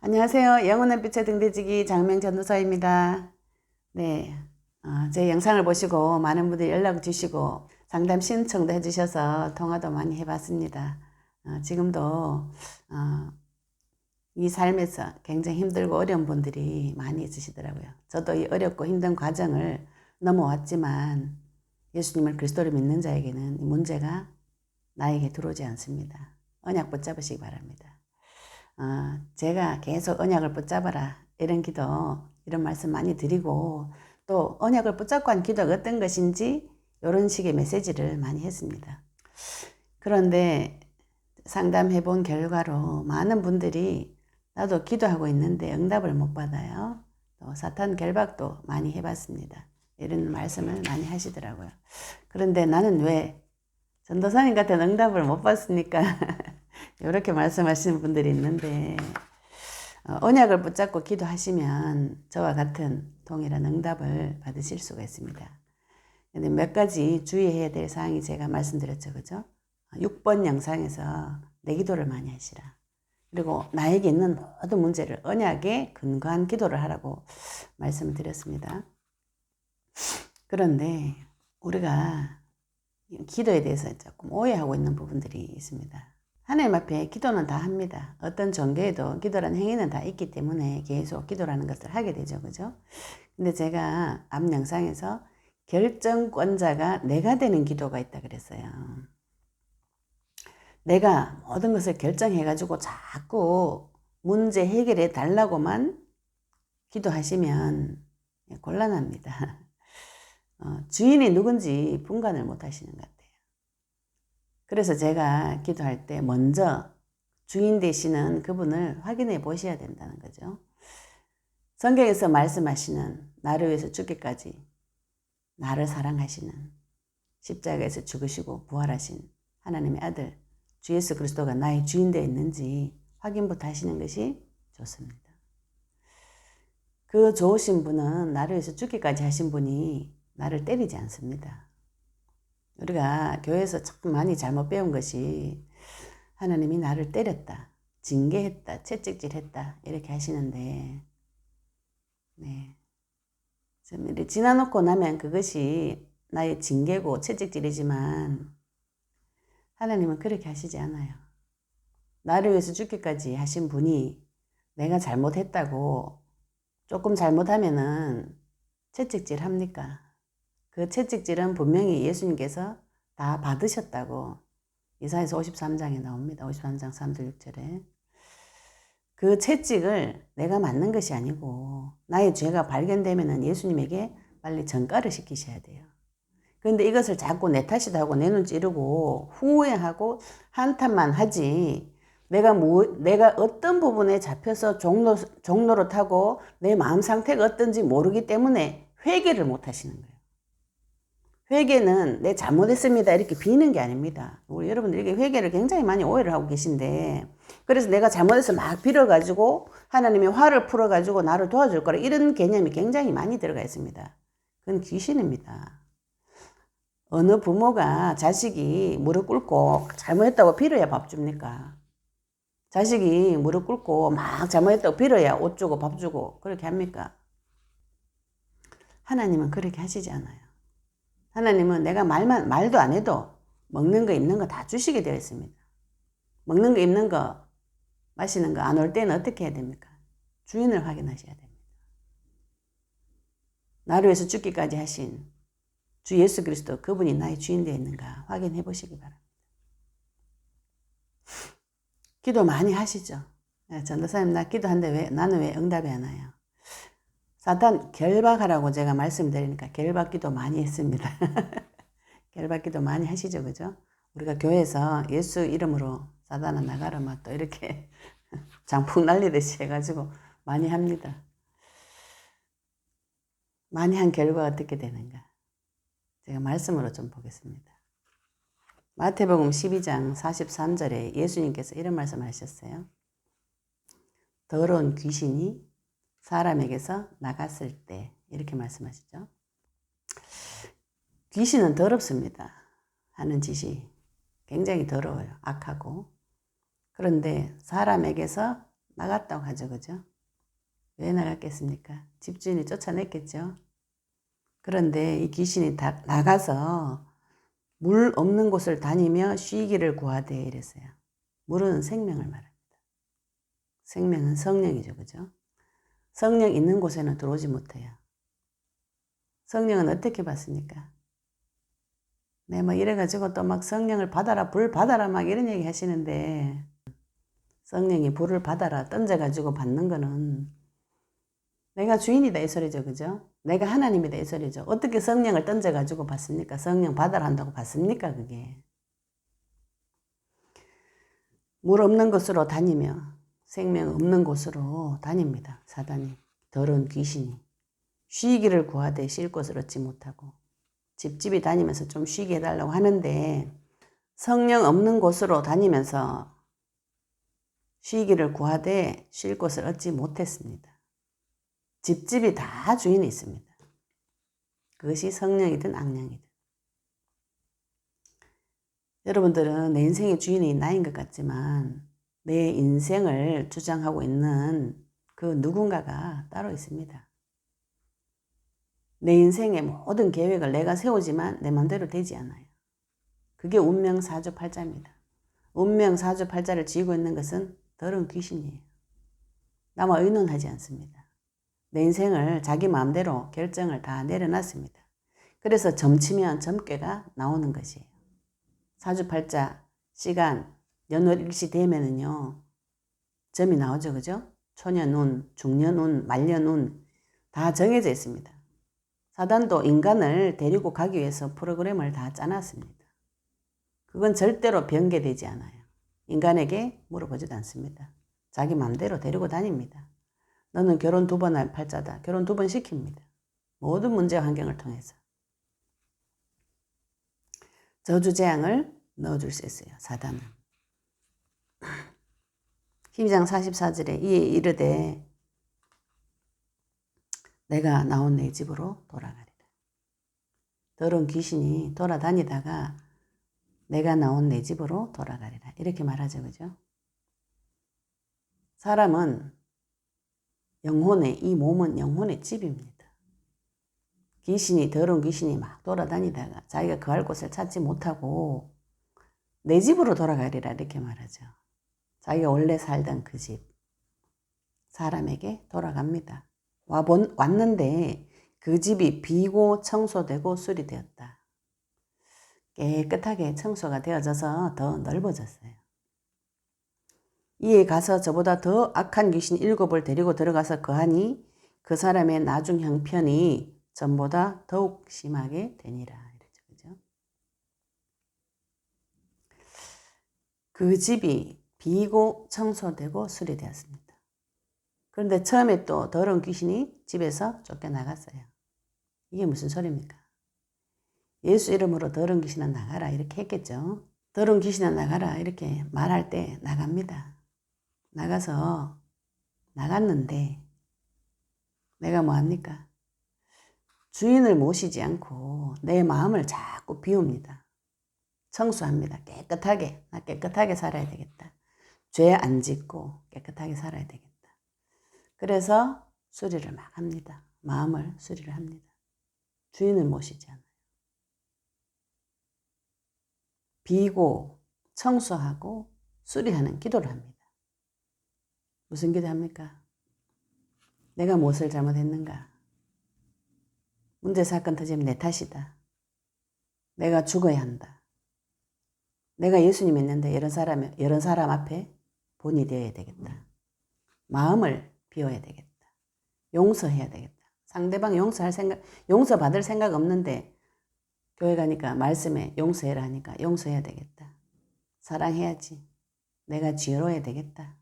안녕하세요. 영혼의 빛의 등대지기 장명 전도사입니다. 네. 어, 제 영상을 보시고 많은 분들이 연락 주시고 상담 신청도 해주셔서 통화도 많이 해봤습니다. 어, 지금도 어, 이 삶에서 굉장히 힘들고 어려운 분들이 많이 있으시더라고요. 저도 이 어렵고 힘든 과정을 넘어왔지만 예수님을 그리스도를 믿는 자에게는 이 문제가 나에게 들어오지 않습니다. 언약 붙잡으시기 바랍니다. 어, 제가 계속 언약을 붙잡아라 이런 기도 이런 말씀 많이 드리고 또 언약을 붙잡고 한 기도가 어떤 것인지 이런 식의 메시지를 많이 했습니다. 그런데 상담해 본 결과로 많은 분들이 나도 기도하고 있는데 응답을 못 받아요. 또 사탄 결박도 많이 해봤습니다. 이런 말씀을 많이 하시더라고요. 그런데 나는 왜 전도사님 같은 응답을 못 받습니까? 이렇게 말씀하시는 분들이 있는데 어, 언약을 붙잡고 기도하시면 저와 같은 동일한 응답을 받으실 수가 있습니다. 근데 몇 가지 주의해야 될 사항이 제가 말씀드렸죠. 그죠? 6번 영상에서 내 기도를 많이 하시라. 그리고 나에게 있는 모든 문제를 언약에 근거한 기도를 하라고 말씀을 드렸습니다. 그런데 우리가 기도에 대해서 조금 오해하고 있는 부분들이 있습니다. 하나님 앞에 기도는 다 합니다. 어떤 종교에도 기도라는 행위는 다 있기 때문에 계속 기도라는 것을 하게 되죠. 그죠? 근데 제가 앞 영상에서 결정권자가 내가 되는 기도가 있다 그랬어요. 내가 모든 것을 결정해가지고 자꾸 문제 해결해 달라고만 기도하시면 곤란합니다. 어, 주인이 누군지 분간을 못 하시는 것 같아요. 그래서 제가 기도할 때 먼저 주인 되시는 그분을 확인해 보셔야 된다는 거죠. 성경에서 말씀하시는 나를 위해서 죽기까지 나를 사랑하시는 십자가에서 죽으시고 부활하신 하나님의 아들 주 예수 그리스도가 나의 주인 되어 있는지 확인부터 하시는 것이 좋습니다. 그 좋으신 분은 나를 위해서 죽기까지 하신 분이 나를 때리지 않습니다. 우리가 교회에서 참 많이 잘못 배운 것이 하나님이 나를 때렸다, 징계했다, 채찍질했다 이렇게 하시는데 네. 지나놓고 나면 그것이 나의 징계고 채찍질이지만 하나님은 그렇게 하시지 않아요. 나를 위해서 죽기까지 하신 분이 내가 잘못했다고 조금 잘못하면은 채찍질 합니까? 그 채찍질은 분명히 예수님께서 다 받으셨다고 이사에서 53장에 나옵니다. 53장 3절 6절에. 그 채찍을 내가 맞는 것이 아니고 나의 죄가 발견되면은 예수님에게 빨리 전가를 시키셔야 돼요. 그런데 이것을 자꾸 내 탓이다 하고 내 눈 찌르고 후회하고 한탄만 하지 내가 뭐, 내가 어떤 부분에 잡혀서 종로, 종로로 타고 내 마음 상태가 어떤지 모르기 때문에 회개를 못 하시는 거예요. 회개는 내 잘못했습니다. 이렇게 비는 게 아닙니다. 우리 여러분들 이게 회개를 굉장히 많이 오해를 하고 계신데, 그래서 내가 잘못해서 막 빌어가지고 하나님의 화를 풀어가지고 나를 도와줄 거라 이런 개념이 굉장히 많이 들어가 있습니다. 그건 귀신입니다. 어느 부모가 자식이 무릎 꿇고 잘못했다고 빌어야 밥 줍니까? 자식이 무릎 꿇고 막 잘못했다고 빌어야 옷 주고 밥 주고 그렇게 합니까? 하나님은 그렇게 하시지 않아요. 하나님은 내가 말만, 말도 안 해도 먹는 거, 입는 거 다 주시게 되어 있습니다. 먹는 거, 입는 거, 마시는 거 안 올 때는 어떻게 해야 됩니까? 주인을 확인하셔야 됩니다. 나를 위해서 죽기까지 하신 주 예수 그리스도 그분이 나의 주인 되어 있는가 확인해 보시기 바랍니다. 기도 많이 하시죠? 네, 전도사님 나 기도한데 왜 나는 왜 응답이 안 와요? 사탄 결박하라고 제가 말씀드리니까 결박기도 많이 했습니다. 결박기도 많이 하시죠, 그죠? 우리가 교회에서 예수 이름으로 사단아 나가라 막또 이렇게 장풍 날리듯이 해가지고 많이 합니다. 많이 한 결과 어떻게 되는가? 제가 말씀으로 좀 보겠습니다. 마태복음 12장 43절에 예수님께서 이런 말씀 하셨어요. 더러운 귀신이 사람에게서 나갔을 때 이렇게 말씀하시죠. 귀신은 더럽습니다. 하는 짓이 굉장히 더러워요. 악하고. 그런데 사람에게서 나갔다고 하죠. 그죠? 왜 나갔겠습니까? 집주인이 쫓아냈겠죠. 그런데 이 귀신이 다 나가서 물 없는 곳을 다니며 쉬기를 구하되 이랬어요. 물은 생명을 말합니다. 생명은 성령이죠. 그죠? 성령 있는 곳에는 들어오지 못해요. 성령은 어떻게 받습니까? 네, 뭐 이래가지고 또 막 성령을 받아라, 불 받아라 막 이런 얘기 하시는데 성령이 불을 받아라 던져가지고 받는 거는 내가 주인이다 이 소리죠. 그죠? 내가 하나님이다 이 소리죠. 어떻게 성령을 던져가지고 받습니까? 성령 받아라 한다고 받습니까? 그게. 물 없는 곳으로 다니며 생명 없는 곳으로 다닙니다. 사단이. 더러운 귀신이. 쉬기를 구하되 쉴 곳을 얻지 못하고 집집이 다니면서 좀 쉬게 해달라고 하는데 성령 없는 곳으로 다니면서 쉬기를 구하되 쉴 곳을 얻지 못했습니다. 집집이 다 주인이 있습니다. 그것이 성령이든 악령이든. 여러분들은 내 인생의 주인이 나인 것 같지만 내 인생을 주장하고 있는 그 누군가가 따로 있습니다. 내 인생의 모든 계획을 내가 세우지만 내 맘대로 되지 않아요. 그게 운명 사주팔자입니다. 운명 사주팔자를 지고 있는 것은 더러운 귀신이에요. 나와 의논하지 않습니다. 내 인생을 자기 마음대로 결정을 다 내려놨습니다. 그래서 점치면 점괘가 나오는 것이에요. 사주팔자, 시간, 연월 일시 되면은요, 점이 나오죠, 그죠? 초년운, 중년운, 말년운 다 정해져 있습니다. 사단도 인간을 데리고 가기 위해서 프로그램을 다 짜놨습니다. 그건 절대로 변개되지 않아요. 인간에게 물어보지도 않습니다. 자기 마음대로 데리고 다닙니다. 너는 결혼 두 번 할 팔자다. 결혼 두 번 시킵니다. 모든 문제 환경을 통해서. 저주 재앙을 넣어줄 수 있어요. 사단은. 힘장 44절에 이에 이르되 내가 나온 내 집으로 돌아가리라. 더러운 귀신이 돌아다니다가 내가 나온 내 집으로 돌아가리라. 이렇게 말하죠. 그죠? 사람은 영혼의, 이 몸은 영혼의 집입니다. 귀신이, 더러운 귀신이 막 돌아다니다가 자기가 거할 곳을 찾지 못하고 내 집으로 돌아가리라. 이렇게 말하죠. 자기가 원래 살던 그 집. 사람에게 돌아갑니다. 와 본, 왔는데 그 집이 비고 청소되고 수리되었다. 깨끗하게 청소가 되어져서 더 넓어졌어요. 이에 가서 저보다 더 악한 귀신 일곱을 데리고 들어가서 거하니 그 사람의 나중 형편이 전보다 더욱 심하게 되니라. 그 집이 비고 청소되고 수리되었습니다. 그런데 처음에 또 더러운 귀신이 집에서 쫓겨나갔어요. 이게 무슨 소리입니까? 예수 이름으로 더러운 귀신아 나가라 이렇게 했겠죠. 더러운 귀신아 나가라 이렇게 말할 때 나갑니다. 나가서 나갔는데 내가 뭐합니까? 주인을 모시지 않고 내 마음을 자꾸 비웁니다. 청소합니다. 깨끗하게 나 깨끗하게 살아야 되겠다. 죄 안 짓고 깨끗하게 살아야 되겠다. 그래서 수리를 막 합니다. 마음을 수리를 합니다. 주인을 모시지 않아요. 비고 청소하고 수리하는 기도를 합니다. 무슨 기도 합니까? 내가 무엇을 잘못했는가? 문제 사건 터지면 내 탓이다. 내가 죽어야 한다. 내가 예수님 믿는데 여러 사람 여러 사람 앞에 본이 되어야 되겠다. 마음을 비워야 되겠다. 용서해야 되겠다. 상대방 용서할 생각, 용서받을 생각 없는데 교회 가니까 말씀에 용서해라 하니까 용서해야 되겠다. 사랑해야지. 내가 지혜로워야 되겠다.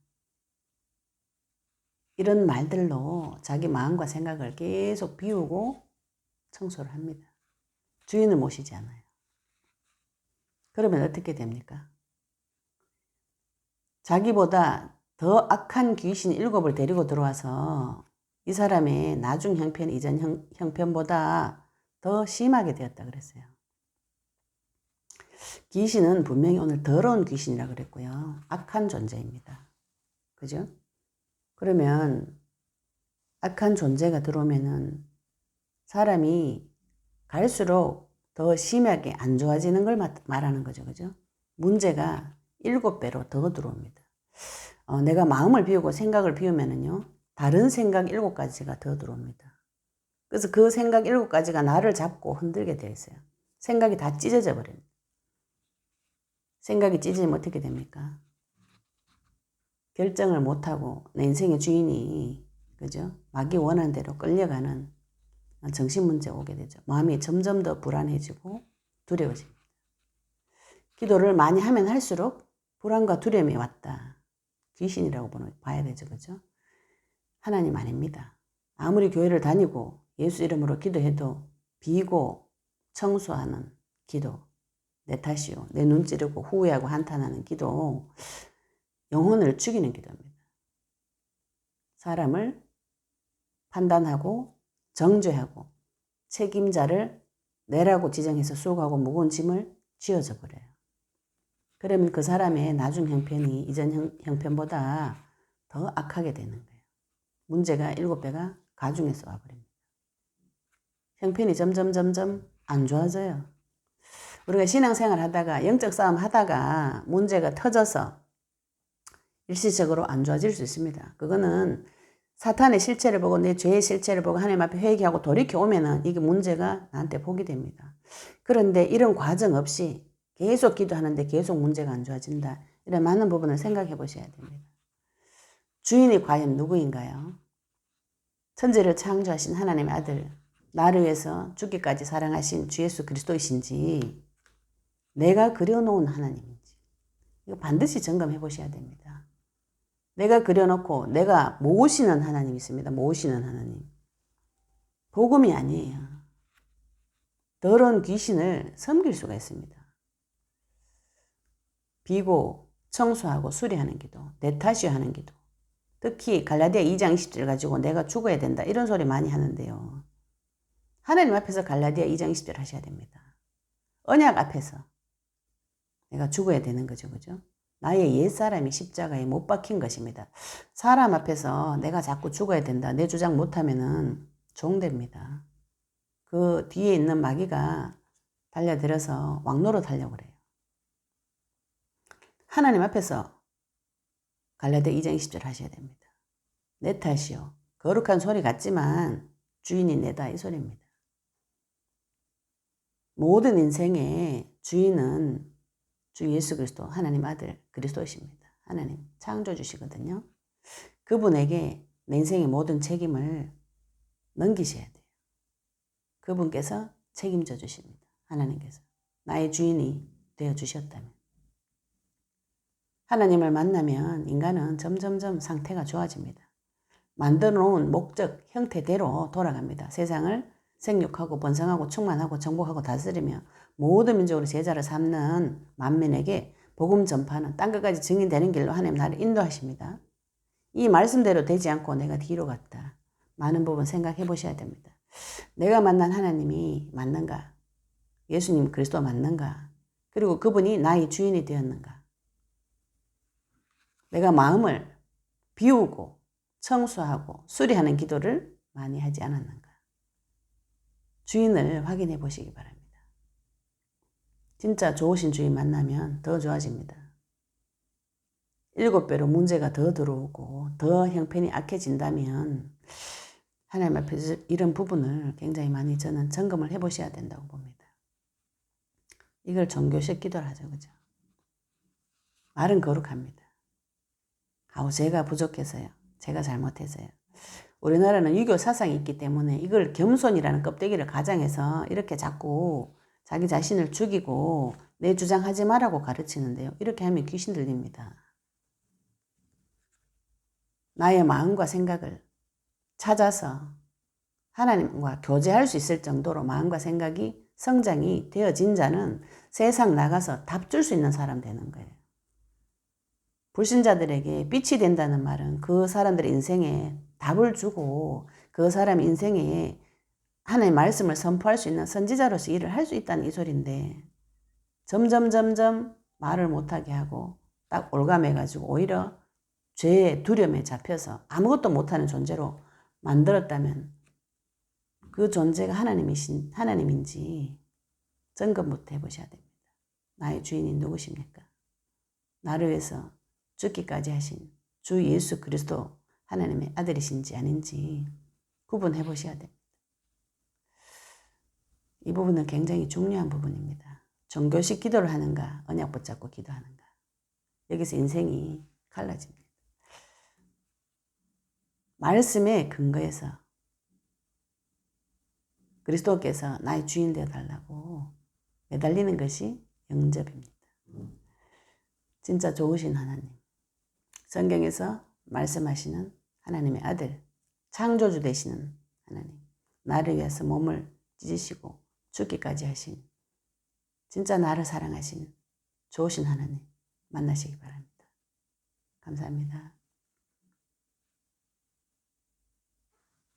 이런 말들로 자기 마음과 생각을 계속 비우고 청소를 합니다. 주인을 모시지 않아요. 그러면 어떻게 됩니까? 자기보다 더 악한 귀신 일곱을 데리고 들어와서 이 사람의 나중 형편, 이전 형, 형편보다 더 심하게 되었다 그랬어요. 귀신은 분명히 오늘 더러운 귀신이라 그랬고요. 악한 존재입니다. 그죠? 그러면 악한 존재가 들어오면은 사람이 갈수록 더 심하게 안 좋아지는 걸 마- 말하는 거죠. 그죠? 문제가 일곱 배로 더 들어옵니다. 어, 내가 마음을 비우고 생각을 비우면은요, 다른 생각 일곱 가지가 더 들어옵니다. 그래서 그 생각 일곱 가지가 나를 잡고 흔들게 되어 있어요. 생각이 다 찢어져 버립니다. 생각이 찢어지면 어떻게 됩니까? 결정을 못하고 내 인생의 주인이 그죠? 마귀 원하는 대로 끌려가는 정신 문제 오게 되죠. 마음이 점점 더 불안해지고 두려워집니다. 기도를 많이 하면 할수록 불안과 두려움이 왔다. 귀신이라고 봐야 되죠. 그죠? 하나님 아닙니다. 아무리 교회를 다니고 예수 이름으로 기도해도 비고 청소하는 기도, 내 탓이요. 내 눈 찌르고 후회하고 한탄하는 기도, 영혼을 죽이는 기도입니다. 사람을 판단하고 정죄하고 책임자를 내라고 지정해서 수고하고 무거운 짐을 쥐어져 버려요. 그러면 그 사람의 나중 형편이 이전 형, 형편보다 더 악하게 되는 거예요. 문제가 일곱 배가 가중해서 와버립니다. 형편이 점점 점점 안 좋아져요. 우리가 신앙생활 하다가 영적 싸움 하다가 문제가 터져서 일시적으로 안 좋아질 수 있습니다. 그거는 사탄의 실체를 보고 내 죄의 실체를 보고 하나님 앞에 회개하고 돌이켜 오면은 이게 문제가 나한테 보게 됩니다. 그런데 이런 과정 없이 계속 기도하는데 계속 문제가 안 좋아진다. 이런 많은 부분을 생각해 보셔야 됩니다. 주인이 과연 누구인가요? 천지를 창조하신 하나님의 아들, 나를 위해서 죽기까지 사랑하신 주 예수 그리스도이신지, 내가 그려놓은 하나님인지, 이거 반드시 점검해 보셔야 됩니다. 내가 그려놓고 내가 모시는 하나님이 있습니다. 모시는 하나님. 복음이 아니에요. 더러운 귀신을 섬길 수가 있습니다. 비고 청소하고 수리하는 기도, 내 탓이 하는 기도. 특히 갈라디아 2장 20절 가지고 내가 죽어야 된다 이런 소리 많이 하는데요. 하나님 앞에서 갈라디아 2장 20절 하셔야 됩니다. 언약 앞에서 내가 죽어야 되는 거죠. 그죠? 나의 옛사람이 십자가에 못 박힌 것입니다. 사람 앞에서 내가 자꾸 죽어야 된다. 내 주장 못하면은 종됩니다. 그 뒤에 있는 마귀가 달려들어서 왕노로 달려고 그래요. 하나님 앞에서 갈라디아 2장 20절 하셔야 됩니다. 내 탓이요. 거룩한 소리 같지만 주인이 내다 이 소리입니다. 모든 인생의 주인은 주 예수 그리스도 하나님 아들 그리스도이십니다. 하나님 창조주시거든요. 그분에게 내 인생의 모든 책임을 넘기셔야 돼요. 그분께서 책임져 주십니다. 하나님께서 나의 주인이 되어 주셨다면 하나님을 만나면 인간은 점점점 상태가 좋아집니다. 만들어 놓은 목적, 형태대로 돌아갑니다. 세상을 생육하고 번성하고 충만하고 정복하고 다스리며 모든 민족으로 제자를 삼는 만민에게 복음 전파는 땅 끝까지 증인되는 길로 하나님 나를 인도하십니다. 이 말씀대로 되지 않고 내가 뒤로 갔다. 많은 부분 생각해 보셔야 됩니다. 내가 만난 하나님이 맞는가? 예수님 그리스도 맞는가? 그리고 그분이 나의 주인이 되었는가? 내가 마음을 비우고 청소하고 수리하는 기도를 많이 하지 않았는가? 주인을 확인해 보시기 바랍니다. 진짜 좋으신 주인 만나면 더 좋아집니다. 일곱 배로 문제가 더 들어오고 더 형편이 악해진다면 하나님 앞에서 이런 부분을 굉장히 많이 저는 점검을 해 보셔야 된다고 봅니다. 이걸 종교식 기도를 하죠. 그죠? 말은 거룩합니다. 아우 제가 부족해서요. 제가 잘못해서요. 우리나라는 유교 사상이 있기 때문에 이걸 겸손이라는 껍데기를 가장해서 이렇게 자꾸 자기 자신을 죽이고 내 주장하지 말라고 가르치는데요. 이렇게 하면 귀신 들립니다. 나의 마음과 생각을 찾아서 하나님과 교제할 수 있을 정도로 마음과 생각이 성장이 되어진 자는 세상 나가서 답 줄 수 있는 사람 되는 거예요. 불신자들에게 빛이 된다는 말은 그 사람들의 인생에 답을 주고 그 사람 인생에 하나님의 말씀을 선포할 수 있는 선지자로서 일을 할 수 있다는 이 소리인데 점점 점점 말을 못하게 하고 딱 올감해가지고 오히려 죄의 두려움에 잡혀서 아무것도 못하는 존재로 만들었다면 그 존재가 하나님이신 하나님인지 점검부터 해보셔야 됩니다. 나의 주인이 누구십니까? 나를 위해서 죽기까지 하신 주 예수 그리스도 하나님의 아들이신지 아닌지 구분해 보셔야 됩니다. 이 부분은 굉장히 중요한 부분입니다. 종교식 기도를 하는가, 언약 붙잡고 기도하는가. 여기서 인생이 갈라집니다. 말씀에 근거해서 그리스도께서 나의 주인 되어 달라고 매달리는 것이 영접입니다. 진짜 좋으신 하나님. 성경에서 말씀하시는 하나님의 아들, 창조주 되시는 하나님. 나를 위해서 몸을 찢으시고 죽기까지 하신 진짜 나를 사랑하신 좋으신 하나님 만나시기 바랍니다. 감사합니다.